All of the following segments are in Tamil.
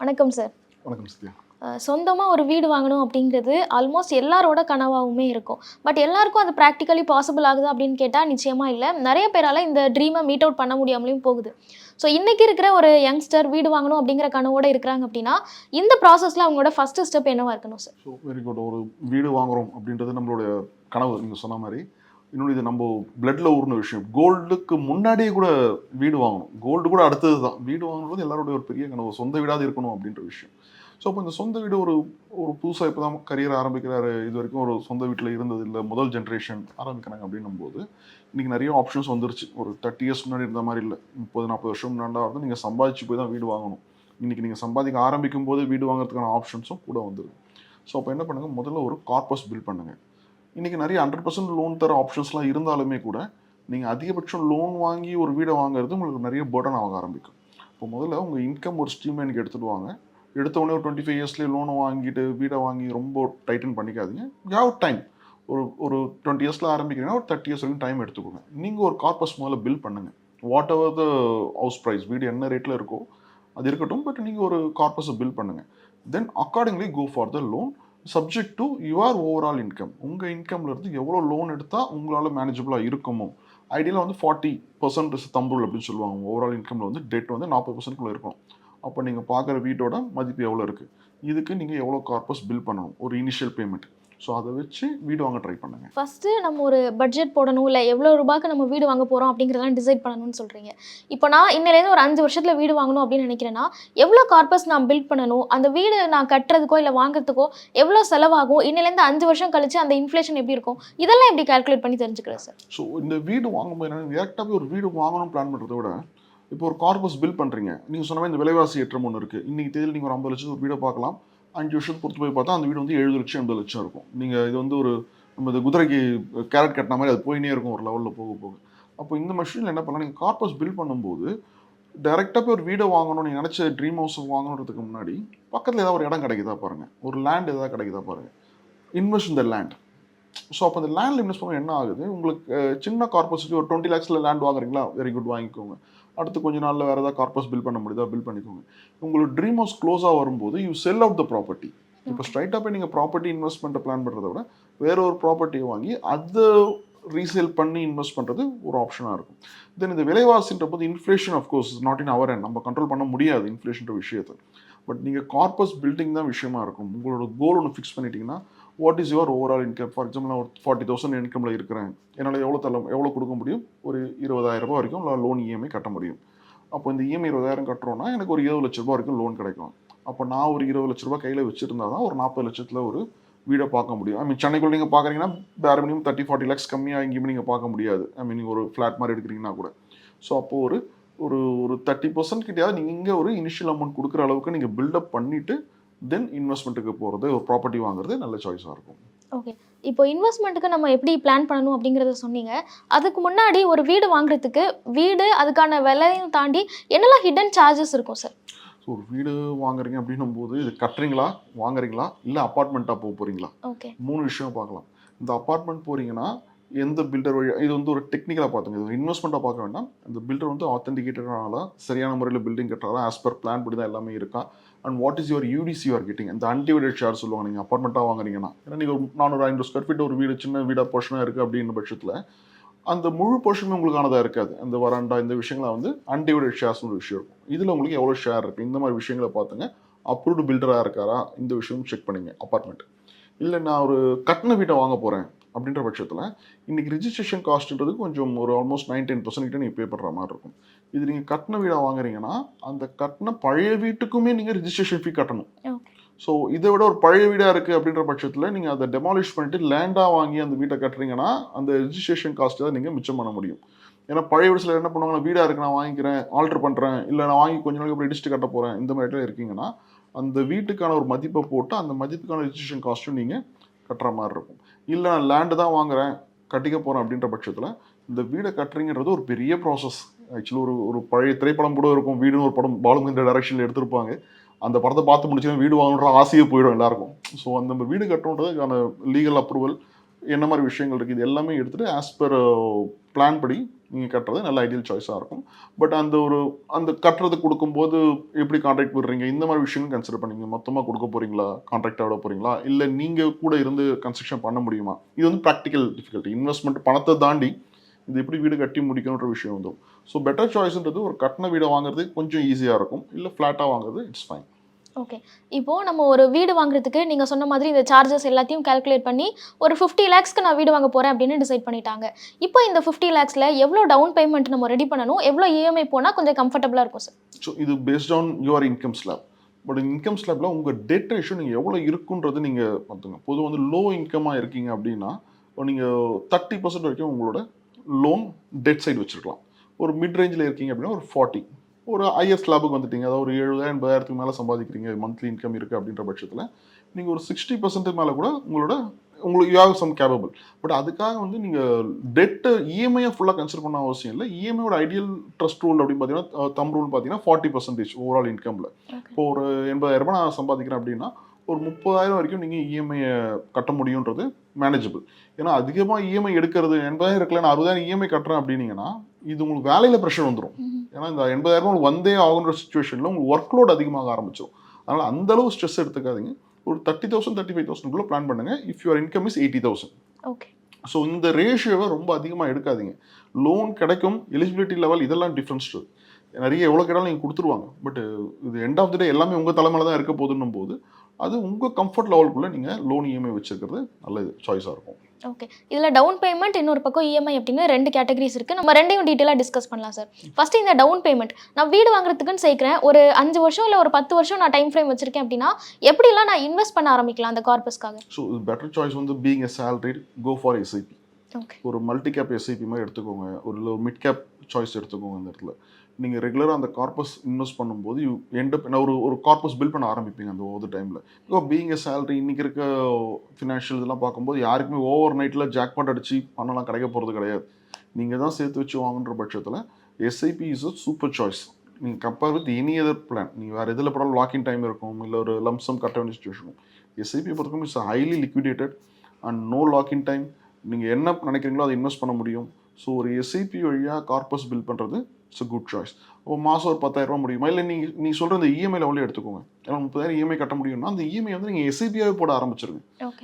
வணக்கம் சார் வணக்கம் சத்யா. சொந்தமாக ஒரு வீடு வாங்கணும் அப்படிங்கிறது ஆல்மோஸ்ட் எல்லாரோட கனவாகவுமே இருக்கும். பட் எல்லாருக்கும் அது ப்ராக்டிக்கலி பாசிபிள் ஆகுது அப்படின்னு கேட்டால் நிச்சயமாக இல்லை. நிறைய பேரால் இந்த ட்ரீமை மீட் அவுட் பண்ண முடியாமலையும் போகுது. ஸோ இன்றைக்கி இருக்கிற ஒரு யங்ஸ்டர் வீடு வாங்கணும் அப்படிங்கிற கனவோட இருக்கிறாங்க அப்படின்னா இந்த ப்ராசஸில் அவங்களோட ஃபஸ்ட்டு ஸ்டெப் என்னவா இருக்கணும் சார் ஸோ வெரி குட் ஒரு வீடு வாங்குறோம் அப்படின்றது நம்மளுடைய கனவு நீங்கள் சொன்ன மாதிரி. இன்னொன்று இது நம்ம பிளட்ல ஊர்ன விஷயம். கோல்டுக்கு முன்னாடியே கூட வீடு வாங்கணும். கோல்டு கூட அடுத்தது தான் வீடு வாங்கும்போது எல்லாருடைய ஒரு பெரிய கனவு. சொந்த வீடாக இருக்கணும் அப்படின்ற விஷயம். ஸோ அப்போ இந்த சொந்த வீடு ஒரு ஒரு புதுசாக இப்போ தான் கரியர் ஆரம்பிக்கிறாரு. இது வரைக்கும் ஒரு சொந்த வீட்டில் இருந்தது இல்லை. முதல் ஜென்ரேஷன் ஆரம்பிக்கிறாங்க அப்படின்னும் போது இன்றைக்கி நிறைய ஆப்ஷன்ஸ் வந்துருச்சு. ஒரு தேர்ட்டி இயர்ஸ் முன்னாடி இருந்த மாதிரி இல்லை. முப்பது நாற்பது வருஷம் முன்னாடி வந்து நீங்கள் சம்பாதிச்சு போய் தான் வீடு வாங்கணும். இன்றைக்கி நீங்கள் சம்பாதிக்க ஆரம்பிக்கும் போது வீடு வாங்குறதுக்கான ஆப்ஷன்ஸும் கூட வந்துடும் ஸோ அப்போ என்ன பண்ணுங்கள் முதல்ல ஒரு கார்பஸ் பில்ட் பண்ணுங்கள் இன்றைக்கி நிறைய ஹண்ட்ரட் பர்சன்ட் லோன் தர ஆப்ஷன்ஸ்லாம் இருந்தாலுமே கூட நீங்கள் அதிகபட்சம் லோன் வாங்கி ஒரு வீடை வாங்குறது உங்களுக்கு நிறைய பேர்டன் ஆக ஆரம்பிக்கும். இப்போ முதல்ல உங்கள் இன்கம் ஒரு ஸ்ட்ரீம் எனக்கு எடுத்துகிட்டு வாங்க. எடுத்தவொடனே ஒரு டுவெண்ட்டி ஃபைவ் இயர்ஸ்லேயே லோனை வாங்கிட்டு வீடை வாங்கி ரொம்ப டைட்டன் பண்ணிக்காதீங்க. யாவ் டைம் ஒரு ஒரு டுவெண்ட்டி இயர்ஸில் ஆரம்பிக்கிறீங்கன்னா ஒரு தேர்ட்டி இயர்ஸ் வரைக்கும் டைம் எடுத்துக்கோங்க. நீங்கள் ஒரு கார்பஸ் முதல்ல பில் பண்ணுங்கள் whatever the house price வீடு என்ன ரேட்டில் இருக்கோ அது இருக்கட்டும் பட் நீங்கள் ஒரு கார்பஸை பில் பண்ணுங்கள் then accordingly go for the loan subject to your overall income உங்கள் இன்கம்லேருந்து எவ்வளோ லோன் எடுத்தால் உங்களால் மேனேஜபிளாக இருக்குமோ? ஐடியலாக வந்து ஃபார்ட்டி பர்சன்ட் தம்புள் அப்படின்னு சொல்லுவாங்க. ஓவரால் இன்கமில் வந்து டெட் வந்து நாற்பது பர்சன்ட்குள்ளே இருக்கும். அப்போ நீங்கள் பார்க்குற வீட்டோட மதிப்பு எவ்வளோ இருக்குது இதுக்கு நீங்கள் எவ்வளோ கார்பஸ் பில் பண்ணணும்? ஒரு இனிஷியல் பேமெண்ட் ஸோ அதை வச்சு வீடு வாங்க ட்ரை பண்ணுங்கள் ஃபஸ்ட்டு நம்ம ஒரு பட்ஜெட் போடணும் இல்லை எவ்வளோ ரூபாய்க்கு நம்ம வீடு வாங்க போகிறோம் அப்படிங்கிறதெல்லாம் டிசைட் பண்ணணும்னு சொல்கிறீங்க இப்போ நான் இன்னிலேருந்து ஒரு அஞ்சு வருஷத்தில் வீடு வாங்கணும் அப்படின்னு நினைக்கிறேன்னா எவ்வளோ கார்பஸ் நான் பில்ட் பண்ணணும் அந்த வீடு நான் கட்டுறதுக்கோ இல்லை வாங்குறதுக்கோ எவ்வளோ செலவாகும் இன்னிலேருந்து அஞ்சு வருஷம் கழிச்சு அந்த இன்ஃப்ளேஷன் எப்படி இருக்கும் இதெல்லாம் எப்படி கால்குலேட் பண்ணி தெரிஞ்சுக்கிறேன் சார் ஸோ இந்த வீடு வாங்கும்போது என்ன டேரெக்டாகவே ஒரு வீடு வாங்கணும் பிளான் பண்ணுறத விட இப்போ ஒரு கார்பஸ் பில் பண்ணுறீங்க நீங்கள் சொன்ன மாதிரி இந்த விலைவாசி ஏற்றம் ஒன்று இருக்குது இன்றைக்கி தேதியில் நீங்கள் ஒரு ஐம்பது லட்சம் ஒரு வீடை பார்க்கலாம். அஞ்சு வருஷத்துக்கு பொறுத்து போய் பார்த்தா அந்த வீடு வந்து எழுபது லட்சம் எண்பது லட்சம் இருக்கும். நீங்கள் இது வந்து ஒரு நம்ம இந்த குதிரைக்கு கேரட் கட்டின மாதிரி அது போயினே இருக்கும் ஒரு லெவலில் போக போக. அப்போ இந்த மெஷினில் என்ன பண்ணலாம்? நீங்கள் கார்பஸ் பில் பண்ணும்போது டேரெக்டாக போய் ஒரு வீடை வாங்கணும் நீங்கள் நினச்ச ட்ரீம் ஹவுஸ் வாங்கணுன்றதுக்கு முன்னாடி பக்கத்தில் ஏதாவது ஒரு இடம் கிடைக்குதா பாருங்கள் ஒரு லேண்ட் ஏதாவது கிடைக்குதா பாருங்கள் இன்வெஸ்ட் இந்த லேண்ட் ஸோ அப்போ அந்த லேண்டில் இன்வெஸ்ட் பண்ண என்ன ஆகுது? உங்களுக்கு சின்ன கார்பஸ் ஒரு டுவெண்ட்டி லேக்ஸில் லேண்ட் வாங்குறீங்களா? வெரி குட் வாங்கிக்கோங்க. அடுத்து கொஞ்ச நாளில் வேறு ஏதாவது கார்பஸ் பில் பண்ண முடியுதா? பில் பண்ணிக்கோங்க. உங்களுக்கு ட்ரீம் ஹவுஸ் க்ளோஸாக வரும்போது you sell out the property இப்போ ஸ்ட்ரைட்டாக போய் நீங்கள் ப்ராப்பர்ட்டி இன்வெஸ்ட்மெண்ட்டை பிளான் பண்ணுறத விட வேற ஒரு ப்ராப்பர்ட்டியை வாங்கி அதை ரீசேல் பண்ணி இன்வெஸ்ட் பண்ணுறது ஒரு ஆப்ஷனாக இருக்கும். தென் இந்த விலைவாசின்ற போது inflation of course not in our நம்ம கண்ட்ரோல் பண்ண முடியாது இன்ஃப்ளேஷன்ற விஷயத்தை. பட் நீங்கள் கார்பஸ் பில்டிங் தான் விஷயமா இருக்கும். உங்களோட கோல் ஒன்று ஃபிக்ஸ் பண்ணிட்டீங்கன்னா what is your overall income for example நான் ஒரு ஃபார்ட்டி தௌசண்ட் இன்கமில் இருக்கிறேன். என்னால் எவ்வளோ தள்ள எவ்வளோ கொடுக்க முடியும்? ஒரு இருபதாயிரம் ரூபாய் வரைக்கும் லோன் இஎம்ஐ கட்ட முடியும். அப்போ இந்த இஎம்ஐ இருபதாயிரம் கட்டுறோன்னா எனக்கு ஒரு இருபது லட்ச ரூபா வரைக்கும் லோன் கிடைக்கும். அப்போ நான் ஒரு இருபது லட்ச ரூபா கையில் வச்சுருந்தா தான் ஒரு நாற்பது லட்சத்தில் ஒரு வீடை பார்க்க முடியும். ஐ மீன் சென்னைக்குள்ள நீங்கள் பார்க்குறீங்கன்னா வேறு மினிமம் தேர்ட்டி ஃபார்ட்டி லேக்ஸ் கம்மியாக எங்கேயுமே நீங்கள் பார்க்க முடியாது. ஐ மீன் நீங்கள் ஒரு ஃப்ளாட் மாதிரி எடுக்கிறீங்கன்னா கூட. ஸோ அப்போது ஒரு ஒரு ஒரு தேர்ட்டி பர்சன்ட் கிட்டயாவது நீங்கள் இங்கே ஒரு இனிஷியல் அமௌண்ட் கொடுக்குற அளவுக்கு நீங்கள் பில்டப் பண்ணிவிட்டு தென் இன்வெஸ்ட்மெண்ட்டுக்கு போகிறது ஒரு ப்ராப்பர்ட்டி வாங்குறது நல்ல சாய்ஸாக இருக்கும். ஓகே இப்போ இன்வெஸ்ட்மெண்ட்டுக்கு நம்ம எப்படி பிளான் பண்ணணும் அப்படிங்கிறத சொன்னீங்க. அதுக்கு முன்னாடி ஒரு வீடு வாங்குறதுக்கு வீடு அதுக்கான விலையும் தாண்டி என்னெல்லாம் ஹிடன் சார்ஜஸ் இருக்கும் சார் ஸோ ஒரு வீடு வாங்குறீங்க அப்படின்னும் போது இது கட்டுறீங்களா? வாங்குறீங்களா? இல்லை அப்பார்ட்மெண்ட்டாக போக போகிறீங்களா ஓகே மூணு விஷயம் பார்க்கலாம். இந்த அப்பார்ட்மெண்ட் போறீங்கன்னா எந்த பில்டர் வழி இது வந்து ஒரு டெக்னிக்கலாக பார்த்துங்க. இது இன்வெஸ்ட்மெண்ட்டாக பார்க்க வேண்டாம். இந்த பில்டர் வந்து ஆத்தென்டிகேட்டடானால சரியான முறையில் பில்டிங் கட்டுறாரா? ஆஸ் பர் பிளான் படி தான் எல்லாமே இருக்கா? And what is your UDS you're getting இந்த அன்டிவைடட் ஷேர் சொல்லுவாங்க. நீங்கள் அப்பார்ட்மெண்ட்டாக வாங்குறீங்கன்னா ஏன்னா நீங்கள் ஒரு நானூறு ஐநூறு ஸ்கொயர் ஃபீட் ஒரு வீடு சின்ன வீடாக போர்ஷனாக இருக்குது அப்படின்ற பட்சத்தில் அந்த முழு போர்ஷனுமே உங்களுக்கானதாக இருக்காது. அந்த வராண்டா இந்த விஷயங்களாக வந்து அன்டிவைடட் ஷேர்ஸ்னு ஒரு விஷயம் இருக்கும். இதில் உங்களுக்கு எவ்வளோ ஷேர் இருக்குது இந்த மாதிரி விஷயங்களை பார்த்துங்க. அப்ரூவ்டு பில்டராக இருக்காரா? இந்த விஷயம் செக் பண்ணுங்க. அப்பார்ட்மெண்ட் இல்லை நான் ஒரு கட்டின வீட்டை வாங்க போகிறேன் அப்படின்ற பட்சத்தில் இன்றைக்கி ரிஜிஸ்ட்ரேஷன் காஸ்ட்ன்றது கொஞ்சம் ஒரு ஆல்மோஸ்ட் நைன் டென் பர்சன்ட் கிட்ட நீங்கள் பே பண்ணுற மாதிரி இருக்கும். இது நீங்கள் கட்டின வீடாக வாங்குறீங்கன்னா அந்த கட்டின பழைய வீட்டுக்குமே நீங்கள் ரிஜிஸ்ட்ரேஷன் ஃபீ கட்டணும். ஸோ இதை விட ஒரு பழைய வீடாக இருக்குது அப்படின்ற பட்சத்தில் நீங்கள் அதை டெமாலிஷ் பண்ணிட்டு லேண்டாக வாங்கி அந்த வீட்டை கட்டுறீங்கன்னா அந்த ரிஜிஸ்ட்ரேஷன் காஸ்ட்டை தான் நீங்கள் மிச்சம் பண்ண முடியும். ஏன்னா பழைய வீடு சிலர் என்ன பண்ணுவாங்கன்னா வீடாக இருக்கு நான் வாங்கிக்கிறேன் ஆல்டர் பண்ணுறேன் இல்லை நான் வாங்கி கொஞ்ச நாளைக்கு அப்புறம் இடிச்சுட்டு கட்ட போகிறேன் இந்த மாதிரி இடத்துல இருக்கீங்கன்னா அந்த வீட்டுக்கான ஒரு மதிப்பை போட்டு அந்த மதிப்புக்கான ரிஜிஸ்ட்ரேஷன் காஸ்ட்டும் நீங்கள் கட்டுற மாதிரி இருக்கும். இல்லை நான் லேண்டு தான் வாங்குகிறேன் கட்டிக்க போகிறேன் அப்படின்ற பட்சத்தில் இந்த வீடை கட்டுறீங்கிறது ஒரு பெரிய ப்ராசஸ் ஆக்சுவலி ஒரு ஒரு பழைய திரைப்படம் கூட இருக்கும். வீடுன்னு ஒரு படம் பாலுமந்திர டைரக்ஷனில் எடுத்திருப்பாங்க. அந்த படத்தை பார்த்து முடிச்சுன்னா வீடு வாங்கணுன்ற ஆசையே போயிடும் எல்லாருக்கும். ஸோ அந்த வீடு கட்டணுன்றதுக்கான லீகல் அப்ரூவல் என்ன மாதிரி விஷயங்கள் இருக்குது இது எல்லாமே எடுத்துகிட்டு ஆஸ் பர் பிளான் uh, படி நீங்கள் கட்டுறது நல்ல ஐடியல் சாய்ஸாக இருக்கும். பட் அந்த ஒரு அந்த கட்டுறது கொடுக்கும்போது எப்படி கான்ட்ராக்ட் விடுறீங்க? இந்த மாதிரி விஷயங்கள் கன்சிடர் பண்ணீங்க. மொத்தமாக கொடுக்க போகிறீங்களா கான்ட்ராக்டாக விட போகிறீங்களா இல்லை நீங்கள் கூட இருந்து கன்ஸ்ட்ரக்ஷன் பண்ண முடியுமா? இது வந்து ப்ராக்டிக்கல் டிஃபிகல்ட்டி இன்வெஸ்ட்மெண்ட் பணத்தை தாண்டி இது எப்படி வீடு கட்டி முடிக்கணுன்ற விஷயம் வந்துடும். ஸோ பெட்டர் சாய்ஸ்ன்றது ஒரு கட்டின வீடை வாங்குறது கொஞ்சம் ஈஸியாக இருக்கும். இல்லை ஃப்ளாட்டாக வாங்குறது இட்ஸ் ஃபைன் ஓகே இப்போது நம்ம ஒரு வீடு வாங்குறதுக்கு நீங்கள் சொன்ன மாதிரி இந்த சார்ஜஸ் எல்லாத்தையும் கால்குலேட் பண்ணி ஒரு ஃபிஃப்டி லேக்ஸ்க்கு நான் வீடு வாங்க போகிறேன் அப்படின்னு டிசைட் பண்ணிட்டாங்க. இப்போ இந்த ஃபிஃப்டி லேக்ஸில் எவ்வளோ டவுன் பேமெண்ட் நம்ம ரெடி பண்ணணும்? எவ்வளோ இஎம்ஐ போனால் கொஞ்சம் கம்ஃபர்டபுளாக இருக்கும் சார் ஸோ இது based on your income slab but income ஸ்லாப்பில் உங்கள் டெட் ரேஷியோ நீங்கள் எவ்வளோ இருக்குன்றது நீங்கள் பார்த்துங்க. பொதுவாக வந்து லோ இன்கமாக இருக்கீங்க அப்படின்னா நீங்கள் தேர்ட்டி பர்சன்ட் வரைக்கும் உங்களோட லோன் டெட் சைடு வச்சுருக்கலாம். ஒரு மிட் ரேஞ்சில் இருக்கீங்க அப்படின்னா ஒரு ஃபார்ட்டி ஒரு ஐஎஸ் லாபுக்கு வந்துட்டீங்க. அதாவது ஒரு எழுபதாயிரம் எண்பதாயிரத்துக்கு மேலே சம்பாதிக்கிறீங்க. மந்த்லி இன்கம் இருக்குது அப்படின்ற பட்சத்தில் நீங்கள் ஒரு சிக்ஸ்டி பர்சன்ட் மேலே கூட உங்களோட உங்களுக்கு யூ சம் கேபபிள் பட் அதுக்காக வந்து நீங்கள் டெட்டு இஎம்ஐயை ஃபுல்லாக கன்சிடர் பண்ண அவசியம் இல்லை. இஎம்ஐயோட ஐடியல் ட்ரஸ்ட் ரூல் அப்படின்னு பார்த்தீங்கன்னா தம் ரூல் பார்த்தீங்கன்னா ஃபார்ட்டி பர்சன்டேஜ் ஓவரால் இன்கமில் இப்போ ஒரு எண்பதாயிரம் ரூபாய் நான் சம்பாதிக்கிறேன் அப்படின்னா ஒரு முப்பதாயிரம் வரைக்கும் நீங்கள் இஎம்ஐயை கட்ட முடியுன்றது மேனேஜபிள் ஏன்னா அதிகமாக இஎம்ஐ எடுக்கிறது எண்பதாயிரம் இருக்கல நான் அறுபதாயிரம் இஎம்ஐ கட்டுறேன் அப்படின்னீங்கன்னா இது உங்களுக்கு வேலையில் ப்ரெஷர் வந்துடும் ஏன்னா இந்த எண்பதாயிரம் ரூபாய் உங்களுக்கு வந்தே ஆகுன்ற சுச்சுவேஷனில் உங்களுக்கு ஒர்க் லோட் அதிகமாக ஆரம்பிச்சிடும் அதனால் அந்த அளவு ஸ்ட்ரெஸ் எடுத்துக்காதீங்க. ஒரு தேர்ட்டி தௌசண்ட் தேர்ட்டி ஃபைவ் தௌசண்ட்குள்ளே பிளான் பண்ணுங்க. If your income is eighty thousand okay so இந்த ரேஷியோவை ரொம்ப அதிகமாக எடுக்காதீங்க. லோன் கிடைக்கும் எலிஜிபிலிட்டி லெவல் இதெல்லாம் டிஃப்ரென்ஸ் நிறைய எவ்வளோ கேட்டாலும் நீங்கள் கொடுத்துருவாங்க. பட் இது எண்ட் ஆஃப் த டே எல்லாமே உங்கள் தலைமையில தான் இருக்க போகுதுன்னும் போது அது உங்கள் கம்ஃபர்ட் லெவலுக்குள்ளே நீங்கள் லோன் இஎம்ஐ வச்சிருக்கிறது நல்ல இது சாய்ஸாக இருக்கும். ஓகே இதில் டவுன் பேமெண்ட் இன்னொரு பக்கம் இஎம்ஐ அப்படின்னு ரெண்டு கேட்டகரிஸ் இருக்குது நம்ம ரெண்டையும் டீட்டெயிலாக டிஸ்கஸ் பண்ணலாம் சார் ஃபர்ஸ்ட் இந்த டவுன் பேமெண்ட் நான் வீடு வாங்குறதுக்குன்னு சேர்க்குறேன். ஒரு அஞ்சு வருஷம் இல்லை ஒரு பத்து வருஷம் நான் டைம் ஃப்ரேம் வச்சிருக்கேன் அப்படின்னா எப்படிலாம் நான் இன்வெஸ்ட் பண்ண ஆரம்பிக்கலாம் அந்த கார்பஸ்க்காக ஸோ பெட்டர் சாய்ஸ் வந்து being a salaried go for SIP ஒரு மல்டி கேப் எஸ்ஐபி மாதிரி எடுத்துக்கோங்க. ஒரு மிட் கேப் சாய்ஸ் எடுத்துக்கோங்க இந்த இடத்துல. நீங்கள் ரெகுலராக அந்த கார்பஸ் இன்வெஸ்ட் பண்ணும்போது யூ எண்டப் ஒரு ஒரு கார்பஸ் பில் பண்ண ஆரம்பிப்பீங்க அந்த ஓவர் டைமில் இப்போ பீங் எ சேலரி இன்னைக்கு இருக்க ஃபினான்ஷியல் இதெல்லாம் பார்க்கும்போது யாருக்குமே ஓவர் நைட்டில் ஜாக்பாட் அடித்து பணம்லாம் கிடைக்க போகிறது கிடையாது. நீங்கள் தான் சேர்த்து வச்சு வாங்குன்ற பட்சத்தில் SIP is a super choice நீங்கள் compare with any other plan நீங்கள் வேறு எதில் படம் லாக்கிங் டைம் இருக்கும் இல்லை ஒரு லம்சம் கட்ட வேண்டிய சுச்சுவேஷனும் எஸ்ஐபி பொறுத்தவரைக்கும் it's highly liquidated and no locking time நீங்கள் என்ன நினைக்கிறீங்களோ அதை இன்வெஸ்ட் பண்ண முடியும். ஸோ ஒரு எஸ்ஐபி வழியாக கார்பஸ் பில் பண்ணுறது இட்ஸ் a குட் சாய்ஸ் இப்போ மாதம் ஒரு பத்தாயிரம் ரூபாய் முடியுமா? இல்லை நீங்கள் நீ சொல்கிற இந்த இஎம்ஐ லெவலே எடுத்துக்கோங்க. ஏன்னா முப்பதாயிரம் இஎம்ஐ கட்ட முடியும்னா அந்த இஎம்ஐ வந்து நீங்கள் எஸ்ஐபியாவே போட ஆரம்பிச்சிருங்க.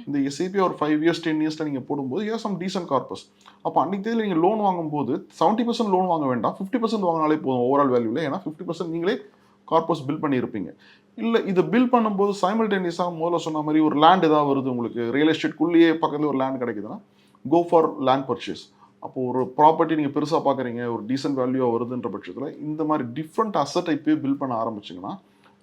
இந்த எஸ்ஐபி ஒரு ஃபைவ் இயர்ஸ் டென் இயர்ஸில் நீங்கள் போடும்போது ஏன் சம் டீசன்ட் கார்பஸ் அப்போ அன்றைக்கி தேதியில் நீங்கள் லோன் வாங்கும்போது செவன்ட்டி பர்சன்ட் லோன் வாங்க வேண்டாம். ஃபிஃப்டி பர்சன்ட் வாங்கினாலே போதும் ஓவரால் வேல்யூவில் ஏன்னா ஃபிஃப்டி பர்சன்ட் நீங்களே கார்பஸ் பில் பண்ணியிருப்பீங்க. இல்லை இதை பில் பண்ணும்போது சைமல்டேனியஸாக முதல்ல சொன்ன மாதிரி ஒரு லேண்ட் ஏதாவது வருது உங்களுக்கு. ரியல் எஸ்டேட்குள்ளேயே பக்கத்தில் ஒரு லேண்ட் கிடைக்குதுன்னா கோ ஃபார் லேண்ட் பர்ச்சேஸ் அப்போ ஒரு ப்ராப்பர்ட்டி நீங்கள் பெருசாக பார்க்குறீங்க ஒரு டீசென்ட் வேல்யூவாக வருதுன்ற பட்சத்தில் இந்த மாதிரி டிஃப்ரெண்ட் அசட் இப்போயே பில் பண்ண ஆரம்பிச்சிங்கன்னா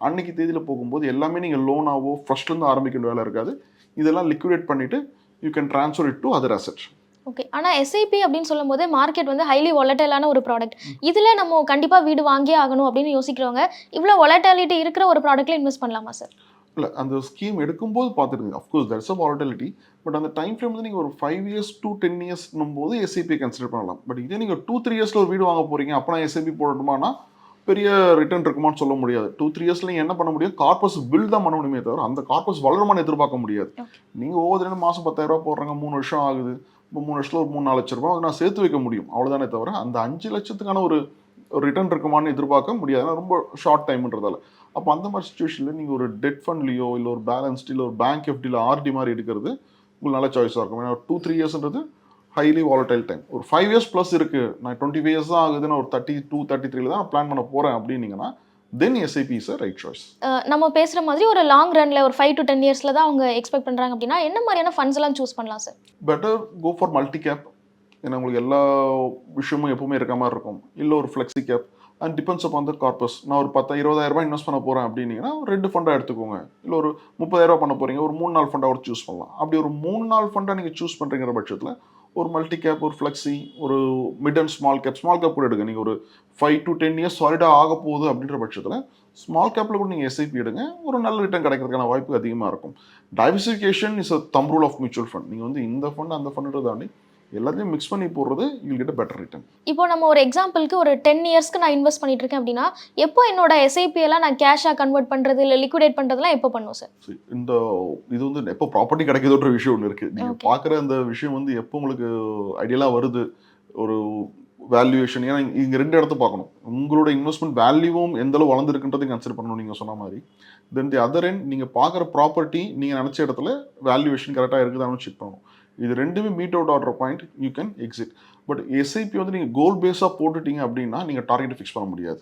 அன்னைக்கு தேதியில் போகும்போது எல்லாமே நீங்கள் லோனாவோ ஃபர்ஸ்ட்லேருந்து ஆரம்பிக்கிற வேலை இருக்காது. இதெல்லாம் லிக்விடேட் பண்ணிவிட்டு you can transfer it to other asset okay ஆனால் எஸ்ஐபி அப்படின்னு சொல்லும்போது மார்க்கெட் வந்து ஹைலி ஒலட்டைலான ஒரு ப்ராடக்ட் இதில் நம்ம கண்டிப்பாக வீடு வாங்கியே ஆகணும் அப்படின்னு யோசிக்கிறவங்க இவ்வளோ ஒலட்டாலிட்டி இருக்கிற ஒரு ப்ராடக்ட்ல இன்வெஸ்ட் பண்ணலாமா சார் இல்லை அந்த ஸ்கீம் எடுக்கும்போது பார்த்துருங்க of course that's a volatility but அந்த டைம் ஃப்ரேம் வந்து நீங்கள் ஒரு ஃபைவ் இயர்ஸ் டூ டென் இயர்ஸ்னும் போது எஸ்ஐபி கன்சிடர் பண்ணலாம். பட் இதே நீங்கள் டூ த்ரீ இயர்ஸில் ஒரு வீடு வாங்க போகிறீங்க அப்போ நான் எஸ்ஐபி போடணுமானா பெரிய ரிட்டர்ன் இருக்குமான்னு சொல்ல முடியாது. டூ த்ரீ இயர்ஸ்ல என்ன பண்ண முடியும்? கார்பஸ் பில் தான் பண்ண முடியுமே தவிர அந்த கார்பஸ் வளருமான்னு எதிர்பார்க்க முடியாது. நீங்கள் ஒவ்வொரு தினம் மாதம் பத்தாயிரம் ரூபாய் போடுறாங்க மூணு வருஷம் ஆகுது. இப்போ மூணு வருஷத்துல ஒரு மூணு நாலு லட்ச ரூபாய் நான் சேர்த்து வைக்க முடியும். அவ்வளோதானே தவிர அந்த அஞ்சு லட்சத்துக்கான ஒரு ரிட்டர்ன் இருக்குமான்னு எதிர்பார்க்க முடியாது. ஏன்னா ரொம்ப ஷார்ட் டைம்ன்றதால அப்போ அந்த மாதிரி சுச்சுவேஷனில் நீங்கள் ஒரு டெட் ஃபண்ட்லேயோ இல்லை ஒரு பேலன்ஸ்ட் இல்லை ஒரு பேங்க் எஃப்டியில் ஆர்டி மாதிரி எடுக்கிறது உங்களுக்கு நல்ல சாய்ஸாக இருக்கும். ஏன்னா டூ த்ரீ இயர்ஸ்ன்றது ஹைலி வாலடைல் டைம் ஒரு ஃபைவ் இயர்ஸ் ப்ளஸ் இருக்குது நான் டுவெண்ட்டி ஃபைவ் இயர்ஸ் தான் ஆகுதுன்னு ஒரு தேர்ட்டி டூ தேர்ட்டி த்ரீல தான் பிளான் பண்ண போகிறேன் அப்படின்னீங்கன்னா then SIP is right choice நம்ம பேசுகிற மாதிரி ஒரு லாங் ரன்ல ஒரு ஃபைவ் டு டென் இயர்ஸில் தான் அவங்க எக்ஸ்பெக்ட் பண்ணுறாங்க அப்படின்னா என்ன மாதிரியான ஃபண்ட்ஸ் எல்லாம் சூஸ் பண்ணலாம் sir better go for multi cap ஏன்னா உங்களுக்கு எல்லா விஷயமும் எப்பவுமே இருக்க மாதிரி இருக்கும். இல்லை ஒரு flexi cap and depends upon the corpus நான் ஒரு பத்து இருபதாயிரம் ரூபாய் இன்வெஸ்ட் பண்ண போகிறேன் அப்படின்னீங்கன்னா ஒரு ரெண்டு ஃபண்டாக எடுத்துக்கோங்க. இல்லை ஒரு முப்பதாயிரம் பண்ண போகிறீங்க ஒரு மூணு நாள் ஃபண்டாக கூட சூஸ் பண்ணலாம். அப்படி ஒரு மூணு நாள் ஃபண்டாக நீங்கள் சூஸ் பண்ணுறீங்கிற பட்சத்தில் ஒரு மல்டி கேப் ஒரு ஃப்ளெக்ஸி ஒரு mid and small cap small cap கூட எடுங்க. நீங்கள் ஒரு ஃபைவ் டு டென் இயர்ஸ் சாலிடாக ஆக போகுது அப்படின்ற பட்சத்தில் ஸ்மால் கேப்பில் கூட நீங்கள் எஸ்ஐபி எடுங்க. ஒரு நல்ல ரிட்டர்ன் கிடைக்கிறதுக்கான வாய்ப்பு அதிகமாக இருக்கும். Diversification is a thumb rule of mutual fund நீங்கள் வந்து இந்த ஃபண்ட் அந்த ஃபண்டுன்றதாண்டி எல்லாத்தையும் மிக்ஸ் பண்ணி போடுறது யூ கெட் பெட்டர் ரிட்டர்ன் இப்போ நம்ம ஒரு எக்ஸாம்பிளுக்கு ஒரு டென் இயர்ஸ்க்கு நான் இன்வெஸ்ட் பண்ணிட்டு இருக்கேன் அப்படின்னா எப்போ என்னோட எஸ்ஐபி எல்லாம் நான் கேஷாக கன்வெர்ட் பண்ணுறது இல்லை லிக்விடேட் பண்ணுறதுலாம் எப்போ பண்ணும் சார் இந்த இது வந்து எப்போ ப்ராப்பர்ட்டி கிடைக்குதுன்ற விஷயம் ஒன்று இருக்கு. நீங்க Okay. பார்க்குற அந்த விஷயம் வந்து எப்போ உங்களுக்கு ஐடியலா வருது ஒரு வேல்யூவேஷன் ஏன்னா இங்க- ரெண்டு இடத்த பார்க்கணும். உங்களோட இன்வெஸ்ட்மெண்ட் வேல்யூவும் எந்த அளவு வளர்ந்துருக்குன்றதையும் கன்சிடர் பண்ணணும் நீங்க சொன்ன மாதிரி. தென் தி அதர் end நீங்க பார்க்குற ப்ராப்பர்ட்டி நீங்க நினைச்ச இடத்துல வேல்யூவேஷன் கரெக்டாக இருக்குதான்னு செக் பண்ணணும். இது ரெண்டுமே மீட் அவுட் ஆடுற point you can exit but SIP வந்து நீங்க கோல் பேஸாக போட்டுட்டீங்க அப்படின்னா நீங்க டார்கெட் ஃபிக்ஸ் பண்ண முடியாது.